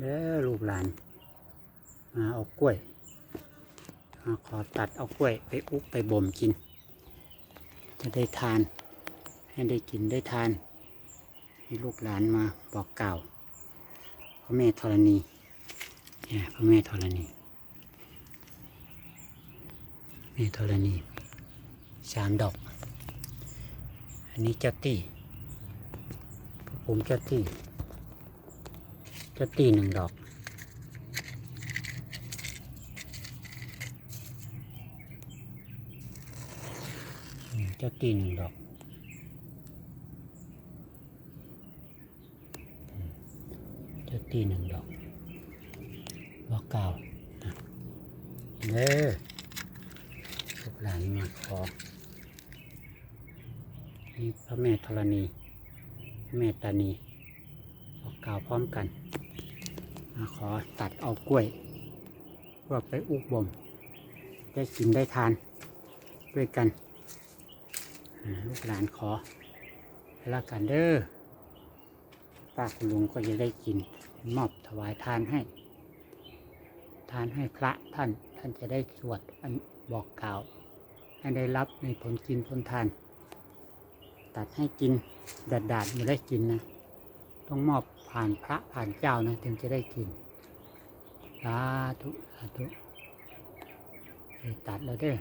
เด้อลูกหลาน มาเอากล้วยมาขอตัดเอากล้วยไปอุบไปบ่มกิน จะได้ทาน ให้ได้กินได้ทาน ให้ลูกหลานมาบอกกล่าวพระแม่ธรณีเนี่ยพระแม่ธรณีแม่ธรณีสามดอก อันนี้เจ้าตี้ผมเจ้าตี้ จ้าตีหนึ่งดอกเจ้าตีหนึ่งดอกเจ้าตีหนึ่งดอกบอกเก่าเด้อลูกหลานมาขอนี่พระแม่ธรณีพระแม่ตานีบอกกล่าวพร้อมกัน ขอตัดเอากล้วย เพื่อไปอุกบ่ม ได้กินได้ทาน ด้วยกันลูกหลานขอละกันเด้อป้าคุณลุงก็จะได้กิน มอบถวายทานให้ ทานให้พระท่านท่านจะได้สวดอันบอกกล่าว ให้ได้รับในผลกินผลทาน ตัดให้กินดาดดาดไม่ได้กินนะ ต้องมอบ ผ่านพระผ่านเจ้านะถึงจะได้กินสาธุสาธุเอ้ยตัดแล้วเด้อ